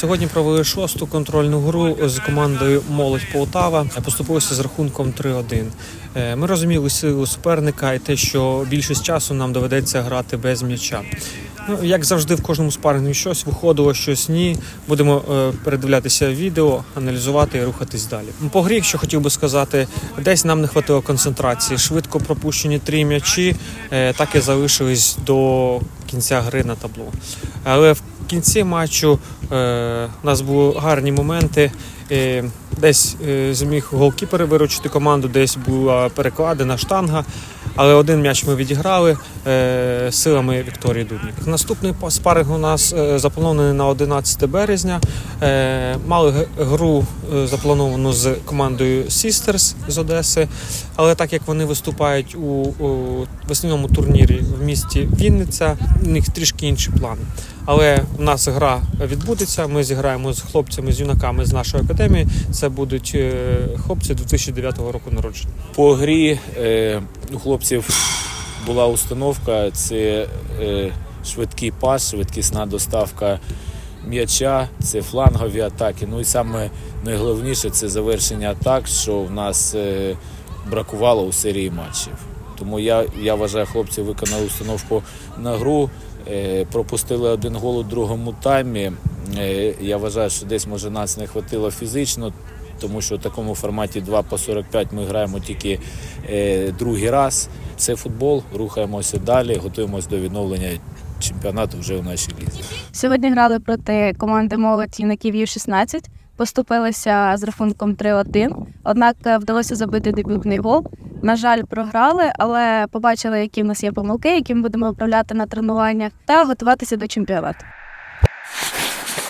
Сьогодні провели шосту контрольну гру з командою Молодь Полтава. Поступилися з рахунком 3-1. Е, Ми розуміли силу суперника і те, що більшість часу нам доведеться грати без м'яча. Ну, як завжди, в кожному спарингу щось виходило, щось ні. Будемо е, передивлятися відео, аналізувати і рухатись далі. По грі, що хотів би сказати, десь нам не хватило концентрації. Швидко пропущені три м'ячі, е, так і залишились до кінця гри на табло. Але в кінці матчу е, у нас були гарні моменти. Е, десь е, зміг голкіпер виручити команду, десь була перекладена штанга. Але один м'яч ми відіграли е, силами Вікторії Дуднік. Наступний па- спаринг у нас е, запланований на 11 березня. Е, мали гру заплановану з командою Sisters з Одеси. Але так як вони виступають у, весняному турнірі в місті Вінниця, у них трішки інші плани. Але у нас гра відбудеться. Ми зіграємо з хлопцями, з юнаками з нашої академії. Це будуть хлопці 2009 року народження. По грі у хлопців була установка: це е, швидкий пас, швидкісна доставка м'яча, це флангові атаки. Ну і саме найголовніше це завершення атак, що в нас е, бракувало у серії матчів. Тому я, я вважаю, хлопці виконали установку на гру. Е, пропустили один гол у другому таймі. Е, я вважаю, що десь може нас не хватило фізично, тому що в такому форматі 2 по 45 ми граємо тільки е, другий раз. Це футбол, рухаємося далі, готуємося до відновлення чемпіонату вже у нашій лізі. Сьогодні грали проти команди молодь юнаків Ю-16. Поступилися з рахунком 3-1. Однак е, вдалося забити дебютний гол. На жаль, програли, але побачили, які в нас є помилки, які ми будемо виправляти на тренуваннях, та готуватися до чемпіонату.